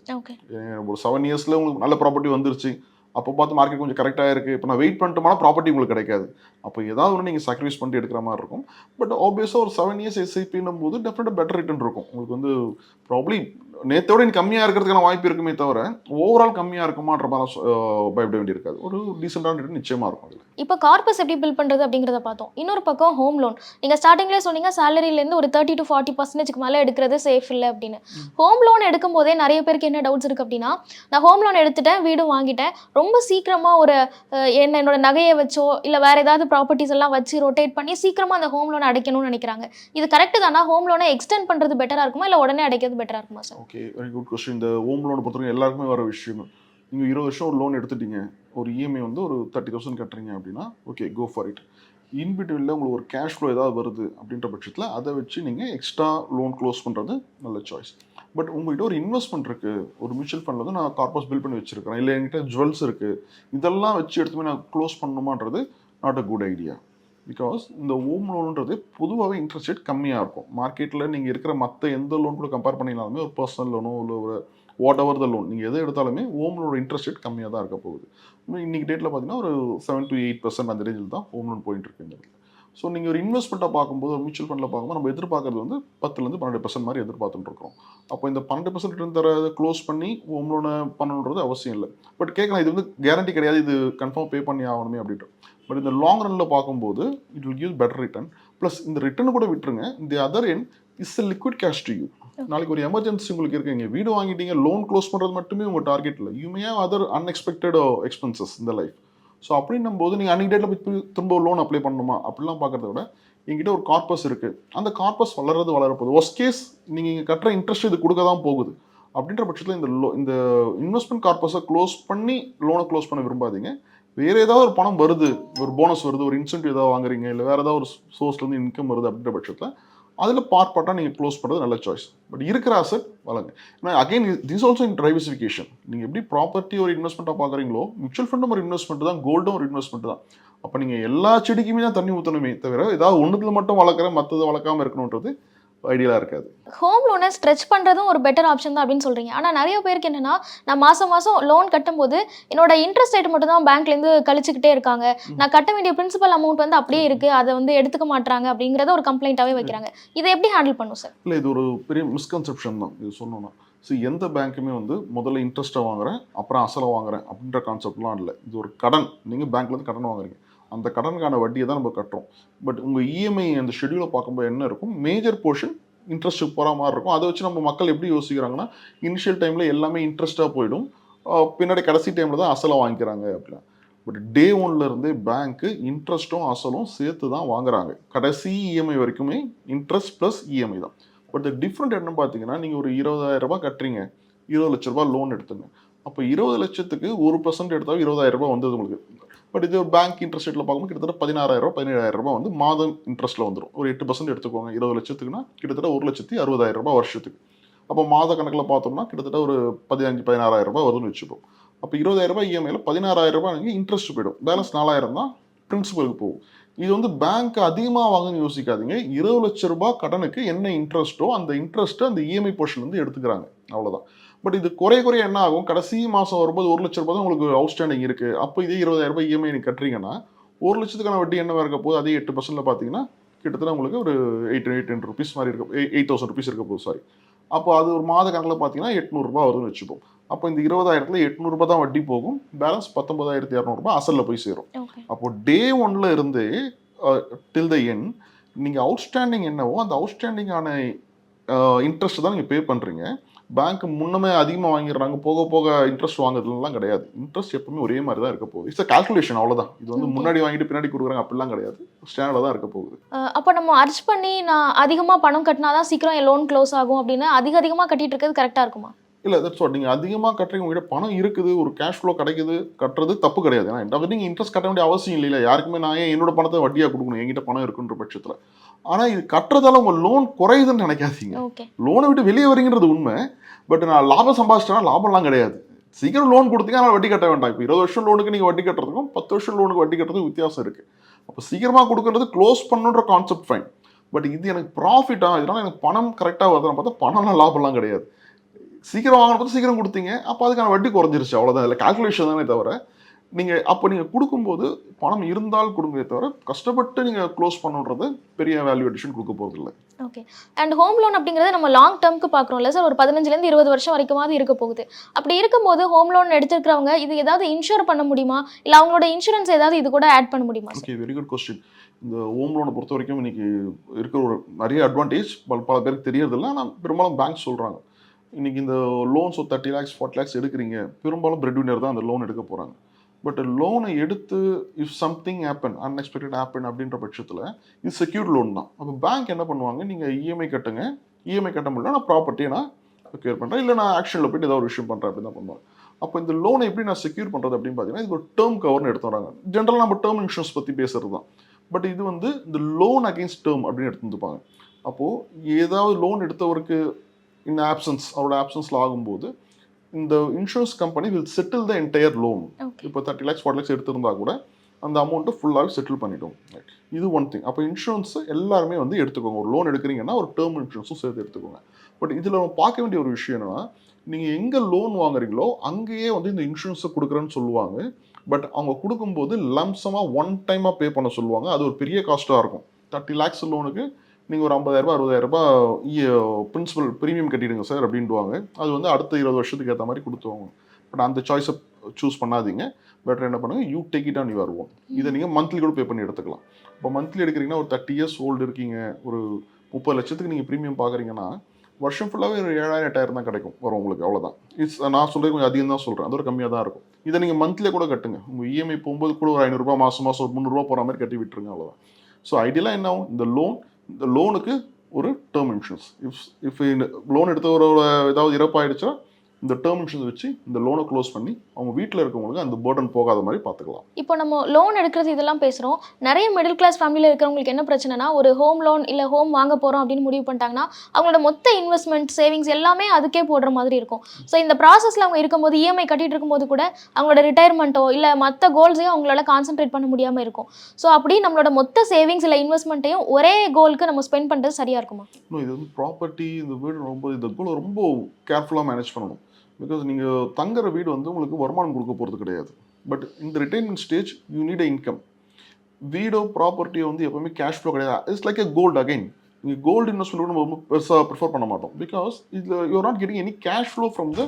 ஒரு செவன் இயர்ஸ்ல உங்களுக்கு நல்ல ப்ராப்பர்ட்டி வந்துருச்சு. அப்போ பார்த்து மார்க்கெட் கொஞ்சம் கரெக்டாக இருக்குது இப்போ நான் வெயிட் பண்ணிட்டோம்னா ப்ராப்பர்ட்டி உங்களுக்கு கிடைக்காது. அப்போ ஏதாவது ஒன்று நீங்கள் சாக்ரிஃபைஸ் பண்ணிட்டு எடுக்கிற மாதிரி இருக்கும். பட் ஆப்வியஸாக ஒரு செவன் இயர்ஸ் எஸ்ஐபின்னும் போது டெஃபினட்டாக பெட்டர் ரிட்டர்ன் இருக்கும். உங்களுக்கு வந்து ப்ராப்ளி நேத்தோட இன்னும் கம்மியாக இருக்கிறதுக்கான வாய்ப்பு இருக்குமே தவிர ஓவரால் கம்மியாக இருக்குமான்ற மாதிரி பயப்பட வேண்டியிருக்காது. ஒரு டீசெண்டான ரிட்டர்ன் நிச்சயமாக இருக்கும் அதில். இப்போ கார்பஸ் எப்படி பில்ட் பண்ணுறது அப்படிங்கிறத பார்த்தோம். இன்னொரு பக்கம் ஹோம் லோன் நீங்கள் ஸ்டார்டிங்லேயே சொன்னீங்க சேலரியிலேருந்து ஒரு தேர்ட்டி டு ஃபார்ட்டி பர்சன்டேஜ்க்கு மேலே எடுக்கிறது சேஃப் இல்லை அப்படின்னு. ஹோம் லோன் எடுக்கும் போதே நிறைய பேருக்கு என்ன டவுட்ஸ் இருக்குது அப்படின்னா நான் ஹோம் லோன் எடுத்துட்டேன் வீடு வாங்கிட்டேன். ரொம்ப சீக்கிரமாக ஒரு என்ன என்னோட நகையை வச்சோ இல்லை வேறு ஏதாவது ப்ராப்பர்ட்டிஸ் எல்லாம் வச்சு ரொட்டேட் பண்ணி சீக்கிரமாக அந்த ஹோம் லோன் அடைக்கணும்னு நினைக்கிறாங்க. இது கரெக்டு தானா? ஹோம் லோனை எக்ஸ்டெண்ட் பண்ணுறது பெட்டராக இருக்குமா? இல்லை உடனே அடைக்கிறது பெட்டராக இருக்குமா sir okay very good question இந்த ஹோம் லோனை பொறுத்தவரைக்கும் எல்லாருக்குமே வர விஷயம் நீங்கள் இருபது வருஷம் ஒரு லோன் எடுத்துட்டீங்க. ஒரு இஎம்ஐ வந்து ஒரு தேர்ட்டி தௌசண்ட் கட்டுறீங்க அப்படின்னா ஓகே கோ ஃபார் இட் இன்பிட்வீனில் உங்களுக்கு ஒரு கேஷ் ஃப்ளோ ஏதாவது வருது அப்படின்ற பட்சத்தில் அதை வச்சு நீங்கள் எக்ஸ்ட்ரா லோன் க்ளோஸ் பண்ணுறது நல்ல சாய்ஸ் பட் உங்கள்கிட்ட ஒரு இன்வெஸ்ட்மெண்ட் இருக்குது ஒரு மியூச்சுவல் ஃபண்டில் வந்து நான் கார்பஸ் பில் பண்ணி வச்சுருக்கிறேன். இல்லை என்கிட்ட ஜுவல்ஸ் இருக்குது இதெல்லாம் வச்சு எடுத்துமே நான் close பண்ணணுமான்றது not a good idea because இந்த ஹோம் லோனுன்றது பொதுவாகவே இன்ட்ரெஸ்ட் ரேட் கம்மியாக இருக்கும். மார்க்கெட்டில் நீங்கள் இருக்கிற மற்ற எந்த லோன் கூட கம்பேர் பண்ணினாலுமே ஒரு பர்சனல் லோனோ இல்லை ஒரு வாட் எவர் த லோன் நீங்கள் எதை எடுத்தாலுமே ஹோம் லோனோட இன்ட்ரெஸ்ட் ரேட் கம்மியாக தான் இருக்க போகுது. இன்றைக்கி இன்னைக்கு டேட்டில் பார்த்தீங்கன்னா ஒரு செவன் டு எயிட் பர்சன்ட் அந்த ரேஞ்சில் தான் ஹோம் லோன் போயிட்டு இருக்குங்கிறது ஸோ நீங்கள் ஒரு இன்வெஸ்ட்மெண்ட்டாக பார்க்கும்போது ஒரு மியூச்சுவல் ஃபண்டில் பார்க்கும்போது நம்ம எதிர்பார்க்குறது வந்து பத்துலேருந்து பன்னெண்டு பர்சன்ட் மாதிரி எதிர்பார்த்துட்டு இருக்கோம் அப்போ இந்த பன்னெண்டு பர்சன்ட் ரிட்டர்ன் தரதை க்ளோஸ் பண்ணி ஹோம் லோனை பண்ணணுன்றது அவசியம் இல்லை. பட் கேட்கலாம் இது வந்து கேரண்டி கிடையாது இது கன்ஃபார்ம் பே பண்ணி ஆகணுமே அப்படின்ட்டு. பட் இந்த லாங் ரனில் பார்க்கும்போது it will give better return plus இந்த ரிட்டர்ன் கூட விட்டுருங்க. இந்த other N is a liquid cash to you நாளைக்கு ஒரு எமர்ஜென்சி உங்களுக்கு இருக்குங்க வீடு வாங்கிட்டீங்க லோன் க்ளோஸ் பண்ணுறது மட்டுமே உங்கள் டார்கெட் இல்லை you may have other unexpected expenses இந்த லைஃப் ஸோ அப்படின்னும் போது நீங்கள் அன்னைக்கு டேட்டில் போய் திரும்ப லோன் அப்ளை பண்ணணுமா? அப்படிலாம் பார்க்கறத விட என்கிட்ட ஒரு கார்பஸ் இருக்குது அந்த கார்பஸ் வளர்றது வளரப்போகுது. ஒஸ்ட் கேஸ் நீங்கள் இங்கே கட்டுற இன்ட்ரெஸ்ட் இது கொடுக்க தான் போகுது. அப்படின்ற பட்சத்தில் இந்த லோ இந்த இன்வெஸ்ட்மெண்ட் கார்பஸை க்ளோஸ் பண்ணி லோனை க்ளோஸ் பண்ண விரும்பாதீங்க. வேற ஏதாவது ஒரு பணம் வருது ஒரு போனஸ் வருது ஒரு இன்சென்டிவ் ஏதாவது வாங்குறீங்க இல்லை வேற ஏதாவது ஒரு சோர்ஸ்லேருந்து இன்கம் வருது அப்படின்ற பட்சத்தில் அதில் பார்ட் பார்ட்டாக நீங்கள் க்ளோஸ் பண்ணுறது நல்ல சாய்ஸ் பட் இருக்கிற அசட் வளங்க ஏன்னா again this also in diversification நீங்கள் எப்படி ப்ராப்பர்ட்டி ஒரு இன்வெஸ்ட்மெண்ட்டாக பார்க்குறீங்களோ மியூச்சுவல் ஃபண்டும் ஒரு இன்வெஸ்ட்மெண்ட் தான் கோல்டும் ஒரு இன்வெஸ்ட்மெண்ட் தான். அப்போ நீங்கள் எல்லா செடிக்குமே தான் தண்ணி ஊற்றணுமே தவிர ஏதாவது ஒன்றுத்தில் மட்டும் வளர்க்குற மற்றதை வளர்க்காம இருக்கணுன்றது ஐடியலாக இருக்காது. ஹோம் லோனை ஸ்ட்ரெச் பண்ணுறதும் ஒரு பெட்டர் ஆப்ஷன் தான் அப்படின்னு சொல்கிறீங்க ஆனால் நிறைய பேருக்கு என்னென்னா நான் மாதம் மாதம் லோன் கட்டும்போது என்னோட இன்ட்ரெஸ்ட் ரேட் மட்டும் தான் பேங்க்லேருந்து கழிச்சுக்கிட்டே இருக்காங்க. நான் கட்ட வேண்டிய பிரின்சிபல் அமௌண்ட் வந்து அப்படியே இருக்குது அதை வந்து எடுத்துக்க மாட்டாங்க அப்படிங்கிறத ஒரு கம்ப்ளைண்ட்டாகவே வைக்கிறாங்க. இதை எப்படி ஹேண்டில் பண்ணும் சார் இல்லை இது ஒரு பெரிய மிஸ்கன்செப்ஷன் தான். இது சொன்னோன்னா ஸோ எந்த பேங்க்குமே வந்து முதல்ல இன்ட்ரெஸ்ட்டை வாங்குறேன் அப்புறம் அசலை வாங்குறேன் அப்படின்ற கான்செப்ட்லாம் இல்லை. இது ஒரு கடன். நீங்கள் பேங்க்லேருந்து கடன் வாங்குறீங்க. அந்த கடனுக்கான வட்டியை தான் நம்ம கட்டுறோம். பட் உங்கள் இஎம்ஐ அந்த ஷெடியூலை பார்க்கும்போது என்ன இருக்கும்? மேஜர் போர்ஷன் இன்ட்ரெஸ்ட் போகிற மாதிரி இருக்கும். அதை வச்சு நம்ம மக்கள் எப்படி யோசிக்கிறாங்கன்னா இனிஷியல் டைமில் எல்லாமே இன்ட்ரெஸ்ட்டாக போயிடும். பின்னாடி கடைசி டைமில் தான் அசலை வாங்கிக்கிறாங்க அப்படின்னா. பட் டே ஒன்லேருந்தே பேங்க்கு இன்ட்ரெஸ்ட்டும் அசலும் சேர்த்து தான் வாங்குறாங்க. கடைசி இஎம்ஐ வரைக்குமே இன்ட்ரெஸ்ட் ப்ளஸ் இஎம்ஐ தான். பட் டிஃப்ரெண்ட் என்ன பார்த்தீங்கன்னா நீங்கள் ஒரு இருபதாயிரம் ரூபாய் கட்டுறீங்க. இருபது லட்ச ரூபா லோன் எடுத்துங்க. அப்போ இருபது லட்சத்துக்கு ஒரு பர்சன்ட் எடுத்தால் இருபதாயிரம் ரூபாய் வந்தது உங்களுக்கு. பட் இது ஒரு பேங்க் இன்ட்ரெஸ்ட் ரேட்டில் பார்க்கும்போது கிட்டத்தட்ட பதினாறாயிரம் ரூபாய் பதினேழாயிரம் ரூபாய் வந்து மாதம் இன்ட்ரெஸ்ட்டில் வந்துடும் ஒரு எட்டு பர்சன்ட் எடுத்துக்கோங்க. இருபது லட்சத்துக்குன்னா கிட்டத்தட்ட ஒரு லட்சத்தி அறுபதாயிரம் ரூபாய் வருஷத்துக்கு. அப்போ மாத கணக்கில் பார்த்தோம்னா கிட்டத்தட்ட ஒரு பதினஞ்சு பதினாறாயிரம் ரூபாய் வருதுன்னு வச்சுப்போம். அப்போ இருபதாயிரம் ரூபாய் இஎம்ஐயில் பதினாறாயிரம் ரூபாய் நீங்கள் இன்ட்ரெஸ்ட் போயிடும். பேலன்ஸ் நாலாயிரம் தான் பிரின்சிபலுக்கு போகும். இது வந்து பேங்க் அதிகமாக வாங்குன்னு யோசிக்காதீங்க. இருபது லட்ச ரூபாய் கடனுக்கு என்ன இன்ட்ரெஸ்ட்டோ அந்த இன்ட்ரெஸ்ட்டை அந்த இஎம்ஐ போர்ஷன் வந்து எடுத்துக்கிறாங்க. அவ்வளோதான் பட் இது குறைய குறைய என்ன ஆகும்? கடைசி மாதம் வரும்போது ஒரு லட்ச ரூபாய் தான் உங்களுக்கு அவுட்ஸ்டாண்டிங் இருக்குது அப்போ இதே இருபதாயிரம் ரூபாய் இஎம்ஐ நீங்கள் கட்டுறீங்கன்னா ஒரு லட்சத்துக்கான வட்டி என்ன இருக்க போகுது? அதே எட்டு பர்சன்ட்ல பார்த்தீங்கன்னா கிட்டத்தட்ட உங்களுக்கு ஒரு எயிட் எயிட் ஹண்ட்ரட் ருபீஸ் மாதிரி இருக்க எயிட் தௌசண்ட் ருபீஸ் இருக்க போகுது சாரி அப்போ அது ஒரு மாத கணக்கில் பார்த்தீங்கன்னா எட்நூறுபா வருதுன்னு வச்சுப்போம். அப்போ இந்த இருபதாயிரத்துல எட்நூறுபா தான் வட்டி போகும். பேலன்ஸ் பத்தொன்பதாயிரத்தி இரநூறுபா அசலில் போய் சேரும். அப்போ டே ஒன்ல இருந்து டில் த என் நீங்கள் அவுட்ஸ்டாண்டிங் என்னவோ அந்த அவுட்ஸ்டாண்டிங்கான இன்ட்ரெஸ்ட் தான் நீங்கள் பே பண்ணுறீங்க பேங்க் முன்னமே அதிகமாக வாங்கிடுறாங்க. போக போக இன்ட்ரெஸ்ட் வாங்குறதுலாம் கிடையாது. இன்ட்ரெஸ்ட் எப்பவுமே ஒரே மாதிரி தான் இருக்க போகுது. இட்ஸ் கால்குலேஷன் அவ்வளவுதான். இது வந்து. முன்னாடி வாங்கிட்டு பின்னாடி கொடுக்குறாங்க. அப்படிலாம் கிடையாது. ஸ்டாண்டர்டாக தான் இருக்க போகுது. அப்போ நம்ம அர்ச் பண்ணி நான் அதிகமாக பணம் கட்டினா தான் சீக்கிரம் லோன் க்ளோஸ் ஆகும் அப்படின்னு அதிக அதிகமாக கட்டிட்டு இருக்கிறது கரெக்டாக இருக்குமா? இல்லை தட்ஸ் வாட் நீங்கள் அதிகமாக கட்டுறீங்க உங்ககிட்ட பணம் இருக்குது ஒரு கேஷ் ஃப்ளோ கிடைக்குது கட்டுறது தப்பு கிடையாது. ஏன்னா நீங்கள் இன்ட்ரெஸ்ட் கட்ட வேண்டிய அவசியம் இல்லை யாருக்குமே நான் ஏன் என்னோட பணத்தை வட்டியாக கொடுக்கணும்? என்கிட்ட பணம் இருக்குன்ற பட்சத்தில். ஆனால் இது கட்டுறதால உங்கள் லோன் குறையுதுன்னு நினைக்காதீங்க. லோனை விட்டு வெளியே வரீங்கிறது உண்மை. பட் நான் லாபம் சம்பாதிச்சிட்டேன்னா லாபம்லாம் கிடையாது. சீக்கிரம் லோன் கொடுத்தீங்க ஆனால் வட்டி கட்ட வேண்டாம். இப்போ இருபது வருஷம் லோனுக்கு நீங்கள் வட்டி கட்டுறதுக்கும் பத்து வருஷம் லோனுக்கு வட்டி கட்டுறதுக்கும் வித்தியாசம் இருக்குது அப்போ சீக்கிரமாக கொடுக்கறது க்ளோஸ் பண்ணுன்ற கான்செப்ட் ஃபைன் பட் இது எனக்கு ப்ராஃபிட்டா இதனால எனக்கு பணம் கரெக்டாக வருதுன்னு பார்த்தா பணம்லாம் லாபம்லாம் கிடையாது. சீக்கிரம் வாங்கின பார்த்து சீக்கிரம் கொடுத்தீங்க. அப்போ அதுக்கான வட்டி குறைஞ்சிருச்சு. அவ்வளோதான் இல்லை கால்குலேஷன் தானே தவிர நீங்கள் அப்போ நீங்கள் கொடுக்கும்போது பணம் இருந்தால் கொடுங்களே தவிர கஷ்டப்பட்டு நீங்கள் க்ளோஸ் பண்ணுன்றது பெரிய வேல்யூ அடிஷன் கொடுக்க போகிறதில்ல ஓகே அண்ட் ஹோம் லோன் அப்படிங்கிறது நம்ம லாங் டேர்ம்க்கு பார்க்குறோம்ல சார் ஒரு பதினஞ்சுலேருந்து இருபது வருஷம் வரைக்குமாவது இருக்க போகுது. அப்படி இருக்கும்போது ஹோம் லோன் எடுத்துருக்கிறவங்க இது ஏதாவது இன்சூர் பண்ண முடியுமா? இல்லை அவங்களோட இன்சூரன்ஸ் ஏதாவது இது கூட ஆட் பண்ண முடியுமா ஓகே வெரி குட் கொஸ்டின் இந்த ஹோம் லோனை பொறுத்த வரைக்கும் இன்னைக்கு இருக்கிற ஒரு நிறைய அட்வான்டேஜ் பல பல பேருக்கு தெரியறதில்ல. ஆனால் பெரும்பாலும் பேங்க் சொல்கிறாங்க இன்றைக்கி இந்த லோன்ஸ் ஒரு தேர்ட்டி லேக்ஸ் ஃபார்ட்டி லேக்ஸ் எடுக்கிறீங்க. பெரும்பாலும் பிரெட் வினர் தான் அந்த லோன் எடுக்க போகிறாங்க பட் லோனை எடுத்து if something happen unexpected happen அப்படின்ற பட்சத்தில் இது செக்யூர்ட் லோன் தான். அப்போ பேங்க் என்ன பண்ணுவாங்க? நீங்கள் இஎம்ஐ கட்டுங்க. இஎம்ஐ கட்ட முடியல நான் ப்ராப்பர்ட்டியை நான் செக்யூர் பண்ணுறேன் இல்லை நான் ஆக்ஷனில் போயிட்டு ஏதாவது ஒரு விஷயம் பண்ணுறேன் அப்படின்னு தான் பண்ணுவாங்க. அப்போ இந்த லோனை எப்படி நான் செக்யூர் பண்ணுறது அப்படின்னு பார்த்தீங்கன்னா இது ஒரு டேர்ம் கவர்னு எடுத்து வராங்க. ஜென்ரலாக நம்ம டேர்ம் இன்சூரன்ஸ் பற்றி பேசுறது தான். பட் இது வந்து இந்த லோன் அகேன்ஸ்ட் டேர்ம் அப்படின்னு எடுத்து வந்துப்பாங்க அப்போது ஏதாவது லோன் எடுத்தவருக்கு இந்த ஆப்சன்ஸ் அவரோட ஆப்சன்ஸில் ஆகும்போது இந்த insurance company will settle the entire loan இப்போ தேர்ட்டி லேக்ஸ் ஃபார்ட்டி லேக்ஸ் எடுத்திருந்தா கூட அந்த அமௌண்ட்டை ஃபுல்லாகவே செட்டில் பண்ணிட்டோம் இது ஒன் திங் அப்போ இன்சூரன்ஸ் எல்லாருமே வந்து எடுத்துக்கோங்க. ஒரு லோன் எடுக்கிறீங்கன்னா ஒரு டேர்ம் இன்சூரன்ஸும் சேர்த்து எடுத்துக்கோங்க. பட் இதில் நம்ம பார்க்க வேண்டிய ஒரு விஷயம் என்னன்னா நீங்கள் எங்கே லோன் வாங்குறீங்களோ அங்கேயே வந்து இந்த இன்சூரன்ஸை கொடுக்குறேன்னு சொல்லுவாங்க. பட் அவங்க கொடுக்கும்போது லம்சமாக ஒன் டைமாக பே பண்ண சொல்லுவாங்க. அது ஒரு பெரிய காஸ்ட்டாக இருக்கும். தேர்ட்டி லேக்ஸ் லோனுக்கு நீங்கள் ஒரு ஐம்பதாயிரரூபா அறுபதாயிரரூபா பிரின்சிபல் ப்ரீமியம் கட்டிடுங்க சார் அப்படின்டுவாங்க. அது வந்து அடுத்த இருபது வருஷத்துக்கு ஏற்ற மாதிரி கொடுத்துவாங்க பட் அந்த சாய்ஸை சூஸ் பண்ணாதீங்க. பெட்டர் என்ன பண்ணுங்க? You take it on your own இதை நீங்கள் மந்த்லி கூட பே பண்ணி எடுத்துக்கலாம். இப்போ மந்த்லி எடுக்கிறீங்கன்னா ஒரு தேர்ட்டி இயர்ஸ் ஓல்டு இருக்கீங்க. ஒரு முப்பது லட்சத்துக்கு நீங்கள் ப்ரீமியம் பார்க்குறீங்கன்னா வருஷம் ஃபுல்லாகவே ஒரு ஏழாயிரம் எட்டாயிரம் தான் கிடைக்கும். வரும் உங்களுக்கு. அவ்வளோதான் இட்ஸ் நான் சொல்கிறது கொஞ்சம் அதிகம் தான் சொல்கிறேன் அதோட கம்மியாக தான் இருக்கும். இதை நீங்கள் மந்த்லியே கூட கட்டுங்க. உங்கள் இஎம்ஐ போகும்போது கூட ஒரு ஐநூறுரூபா மாதம் மாதம் ஒரு முந்நூறுரூவா போகிற மாதிரி கட்டி விட்டுருங்க. அவ்வளோதான் ஸோ ஐடியலாக என்ன ஆகும்? இந்த லோன் இந்த லோனுக்கு ஒரு term insurance if if loan எடுத்தவரோட ஏதாவது இறப்பாயிடுச்சுன்னா இந்த டேர்ம் இன்சூரன்ஸ் வச்சு இந்த லோனை க்ளோஸ் பண்ணி அவங்க வீட்டில் இருக்கவங்களுக்கு அந்த பேர்டன் போகாத மாதிரி பார்த்துக்கலாம் இப்போ நம்ம லோன் எடுக்கிறது இதெல்லாம் பேசுகிறோம் நிறைய மிடில் கிளாஸ் ஃபேமிலியில் இருக்கிறவங்களுக்கு என்ன பிரச்சனைனா ஒரு ஹோம் லோன் இல்லை ஹோம் வாங்க போகிறோம் அப்படின்னு முடிவு பண்ணிட்டாங்கன்னா அவங்களோட மொத்த இன்வெஸ்ட்மெண்ட் சேவிங்ஸ் எல்லாமே அதுக்கே போடுற மாதிரி இருக்கும். ஸோ இந்த ப்ராசஸில் அவங்க இருக்கும்போது இஎம்ஐ கட்டிட்டு இருக்கும்போது கூட அவங்களோட ரிட்டையர்மெண்ட்டோ இல்லை மற்ற கோல்ஸையும் அவங்களால கான்சென்ட்ரேட் பண்ண முடியாமல் இருக்கும். ஸோ அப்படி நம்மளோட மொத்த சேவிங்ஸ் இல்லை இன்வெஸ்ட்மெண்ட்டையும் ஒரே கோலுக்கு நம்ம ஸ்பெண்ட் பண்ணுறது சரியாக இருக்குமா? இது வந்து ப்ராப்பர்ட்டி இந்த வீடு ரொம்ப இந்த கோலை ரொம்ப கேர்ஃபுல்லாக மேனேஜ் பண்ணணும். பிகாஸ் நீங்கள் தங்குற வீடு வந்து உங்களுக்கு வருமானம் கொடுக்க போகிறது கிடையாது. பட் இந்த retirement stage you need income வீடோ ப்ராப்பர்ட்டியோ வந்து எப்போவுமே கேஷ் ஃப்ளோ கிடையாது. It's like a gold again நீங்கள் கோல்டு இன்வெஸ்ட்மெண்ட் நம்ம ரொம்ப பெருசாக ப்ரிஃபர் பண்ண மாட்டோம். பிகாஸ் இதில் you're not getting any cash flow from the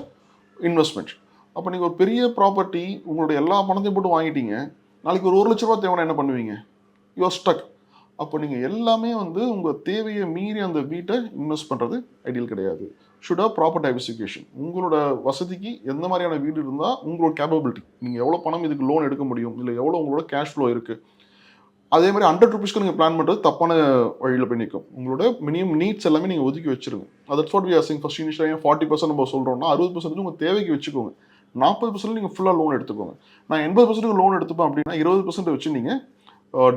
investment அப்போ நீங்கள் ஒரு பெரிய ப்ராப்பர்ட்டி உங்களோட எல்லா பணத்தையும் போட்டு வாங்கிட்டீங்க. நாளைக்கு ஒரு ஒரு லட்ச ரூபா தேவைன்னா என்ன பண்ணுவீங்க? யூஆர் ஸ்டக் அப்போ நீங்கள் எல்லாமே வந்து உங்கள் தேவையை மீறி அந்த வீட்டை இன்வெஸ்ட் பண்ணுறது ஐடியல் கிடையாது. ஷுட் ஹவ் ப்ராப்பர் டைவர்சிஃபிகேஷன் உங்களோட வசதிக்கு எந்த மாதிரியான வீடு இருந்தால் உங்களோட கேப்பபிலிட்டி நீங்கள் எவ்வளோ பணம் இதுக்கு லோன் எடுக்க முடியும் இல்லை எவ்வளோ உங்களோட கேஷ் ஃப்ளோ இருக்குது அதே மாதிரி ஹண்ட்ரட் ருபீஸ்க்கு நீங்கள் பிளான் பண்ணுறது தப்பான வழியில் போய் நிற்கும் உங்களோட மினிமம் நீட்ஸ் எல்லாமே நீங்கள் ஒதுக்கி வச்சிருங்க. அதட் what we are sing first இனிஷியலாக ஃபார்ட்டி பர்சன்ட் நம்ம சொல்கிறோம்னா அறுபது பர்சன்ட் உங்கள் தேவைக்கு வச்சுக்கோங்க. நாற்பது பர்சன்ட் நீங்கள் ஃபுல்லாக லோன் எடுத்துக்கோங்க. நான் எண்பது பர்சன்ட் லோன் எடுத்துப்பேன் அப்படின்னா இருபது பர்சன்ட் வச்சு நீங்கள்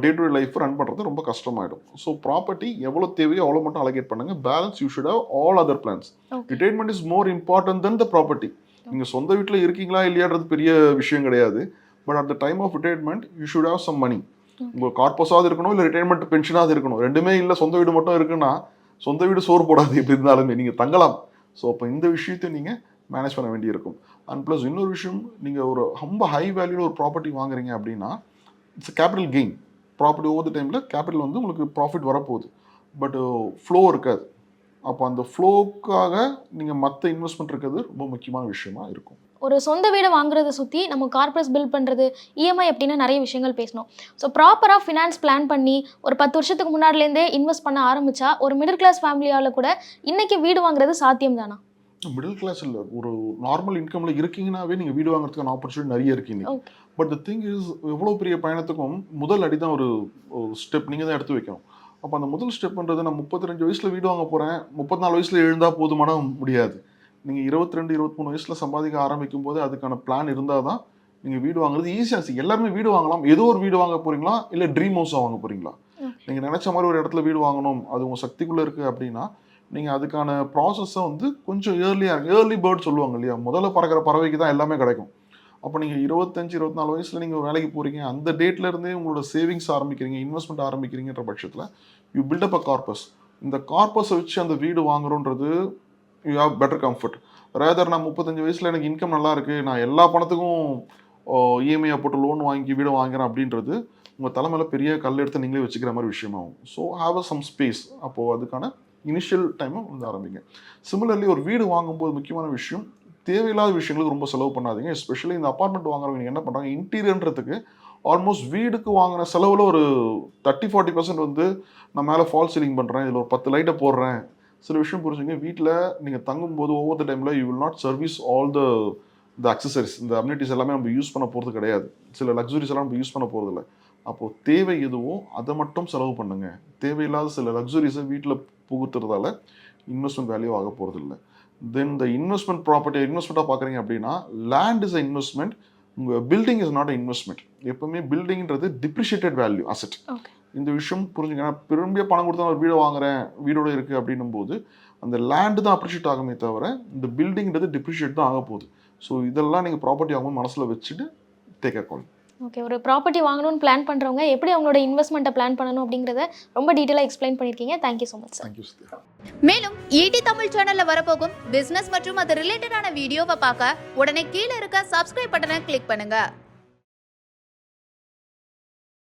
day to day life run பண்ணுறது ரொம்ப கஷ்டமாயிடும். ஸோ ப்ராப்பர்ட்டி எவ்வளோ தேவையோ அவ்வளோ மட்டும் அலகேட் பண்ணுங்க. Balance you should have all other plans. Retirement is more important than the property நீங்கள் சொந்த வீட்டில் இருக்கீங்களா இல்லையான்றது பெரிய விஷயம் கிடையாது. But at the time of retirement you should have some money உங்கள் கார்பஸாவது இருக்கணும் இல்லை ரிட்டைர்மெண்ட் பென்ஷனாவது இருக்கணும். ரெண்டுமே இல்லை சொந்த வீடு மட்டும் இருக்குன்னா சொந்த வீடு சோறு போடாது எப்படி இருந்தாலுமே. நீங்கள் தங்கலாம். ஸோ அப்போ இந்த விஷயத்தை நீங்கள் மேனேஜ் பண்ண வேண்டியிருக்கும். அண்ட் ப்ளஸ் இன்னொரு விஷயம் நீங்கள் ஒரு ரொம்ப ஹை வேல்யூல ஒரு ப்ராப்பர்ட்டி வாங்குறீங்க அப்படின்னா it's capital gain property over டைமில் கேபிட்டல் வந்து உங்களுக்கு ப்ராஃபிட் வரப்போகுது. பட் ஃப்ளோ இருக்காது. அப்போ அந்த ஃப்ளோக்காக நீங்கள் மற்ற இன்வெஸ்ட்மெண்ட் இருக்கிறது ரொம்ப முக்கியமான விஷயமா இருக்கும். ஒரு சொந்த வீடு வாங்குறத சுற்றி நம்ம கார்பரேட் பில் பண்ணுறது இஎம்ஐ அப்படின்னு நிறைய விஷயங்கள் பேசணும். ஸோ ப்ராப்பராக ஃபினான்ஸ் பிளான் பண்ணி ஒரு பத்து வருஷத்துக்கு முன்னாடிலேருந்தே இன்வெஸ்ட் பண்ண ஆரம்பிச்சா ஒரு மிடில் கிளாஸ் ஃபேமிலியால் கூட இன்னைக்கு வீடு வாங்குறது சாத்தியம் தானா மிடில் கிளாஸ் இல்லை. ஒரு நார்மல் இன்கம்ல இருக்கீங்கன்னாவே நீங்கள் வீடு வாங்குறதுக்கான ஆப்பர்ச்சுனிட்டி நிறைய இருக்கீங்க பட் த திங் இஸ் எவ்வளோ பெரிய பயணத்துக்கும் முதல் அடி தான் ஒரு ஸ்டெப் நீங்கள் தான் எடுத்து வைக்கணும். அப்போ அந்த முதல் ஸ்டெப்ன்றது நான் முப்பத்தி வயசில் வீடு வாங்க போகிறேன் முப்பத்தி நாலு வயசில் எழுந்தா போதுமான முடியாது. நீங்கள் இருபத்தி ரெண்டு இருபத்தி மூணு வயசில் சம்பாதிக்க ஆரம்பிக்கும் போது அதுக்கான பிளான் இருந்தால் தான் நீங்கள் வீடு வாங்குறது ஈஸியாக எல்லாருமே வீடு வாங்கலாம். ஏதோ ஒரு வீடு வாங்க போகிறீங்களா இல்லை ட்ரீம் ஹவுஸாக வாங்க போகிறீங்களா. நீங்கள் நினச்ச மாதிரி ஒரு இடத்துல வீடு வாங்கணும். அது உங்கள் சக்திக்குள்ளே இருக்குது அப்படின்னா நீங்கள் அதுக்கான ப்ராசஸை வந்து கொஞ்சம் ஏர்லியாக ஏர்லி பேர்ட் சொல்லுவாங்க இல்லையா? முதல்ல பறக்கிற பறவைக்கு தான் எல்லாமே கிடைக்கும். அப்போ நீங்கள் இருபத்தஞ்சி இருபத்தி நாலு வயசில் நீங்கள் வேலைக்கு போகிறீங்க அந்த டேட்ல இருந்தே உங்களோட சேவிங்ஸ் ஆரம்பிக்கிறீங்க இன்வெஸ்ட்மெண்ட் ஆரம்பிக்கிறீங்கன்ற பட்சத்தில் you build up a corpus இந்த கார்பஸை வச்சு அந்த வீடு வாங்குறோன்றது you have better comfort rather than முப்பத்தஞ்சு வயசில் எனக்கு இன்கம் நல்லா இருக்குது நான் எல்லா பணத்துக்கும் இஎம்ஐ போட்டு லோன் வாங்கி வீடு வாங்குறேன் அப்படின்றது உங்கள் தலைமையில் பெரிய கல் எடுத்து நீங்களே வச்சுக்கிற மாதிரி விஷயமாகும். So have a some space அப்போது அதுக்கான இனிஷியல் டைமை வந்து ஆரம்பிங்க. சிமிலர்லி ஒரு வீடு வாங்கும்போது முக்கியமான விஷயம் தேவையில்லாத விஷயங்களுக்கு ரொம்ப செலவு பண்ணாதீங்க. எஸ்பெஷலி இந்த அப்பார்ட்மெண்ட் வாங்குறவங்க என்ன பண்ணுறாங்க இன்டீரியர்ன்றதுக்கு ஆல்மோஸ்ட் வீடுக்கு வாங்கின செலவில் ஒரு தேர்ட்டி ஃபார்ட்டி பர்சன்ட் வந்து நான் மேலே ஃபால் சீலிங் பண்ணுறேன் இதில் ஒரு பத்து லைட்டை போடுறேன். சில விஷயம் புரிஞ்சுங்க வீட்டில் நீங்கள் தங்கும்போது ஒவ்வொரு டைமில் you will not service all the இந்த அக்சசரிஸ் இந்த அம்யூனிட்டிஸ் எல்லாமே நம்ம யூஸ் பண்ண போகிறது கிடையாது. சில லக்ஸுரிஸ் எல்லாம் நம்ம யூஸ் பண்ண போகிறது இல்லை. அப்போது தேவை எதுவோ அதை மட்டும் செலவு பண்ணுங்கள் தேவையில்லாத சில லக்ஸுரிஸை வீட்டில் புகுத்துறதால இன்வெஸ்ட்மெண்ட் வேல்யூ ஆக போகிறது இல்லை. தென் இந்த இன்வெஸ்ட்மெண்ட் ப்ராப்பர்ட்டி இன்வெஸ்ட்மெண்ட்டாக பார்க்குறீங்க அப்படின்னா லேண்ட் இஸ் அ இன்வெஸ்ட்மெண்ட் உங்கள் building is not a investment எப்பவுமே பில்டிங்ன்றது டிப்ரிஷியேட்டட் வேல்யூ அசெட் இந்த விஷயம் புரிஞ்சுங்க நான் பெரும்பிய பணம் கொடுத்தா ஒரு வீடு வாங்குறேன் வீடோட இருக்குது அப்படின்னும் போது அந்த லேண்டு தான் அப்ரிஷியேட் ஆகுமே தவிர இந்த பில்டிங்கிறது டிப்ரிஷியேட் தான் ஆக போகுது ஸோ இதெல்லாம் நீங்கள் ப்ராப்பர்ட்டி ஆகும் மனசில் வச்சுட்டு டேக் அ கால் ஓகே ஒரு ப்ராப்பர்ட்டி வாங்கணும்னு பிளான் பண்ணுறவங்க எப்படி அவங்களோட இன்வெஸ்ட்மெண்ட்டை பிளான் பண்ணணும் அப்படிங்கிறத ரொம்ப டீட்டெயிலாக எக்ஸ்பிளைன் பண்ணியிருக்கீங்க thank you so much sir மேலும் ஈடி தமிழ் சேனல்ல வரப்போகும் பிசினஸ் மற்றும் அது ரிலேட்டடான வீடியோவை பார்க்க உடனே கீழே இருக்க சப்ஸ்கிரைப் பட்டனை கிளிக் பண்ணுங்க.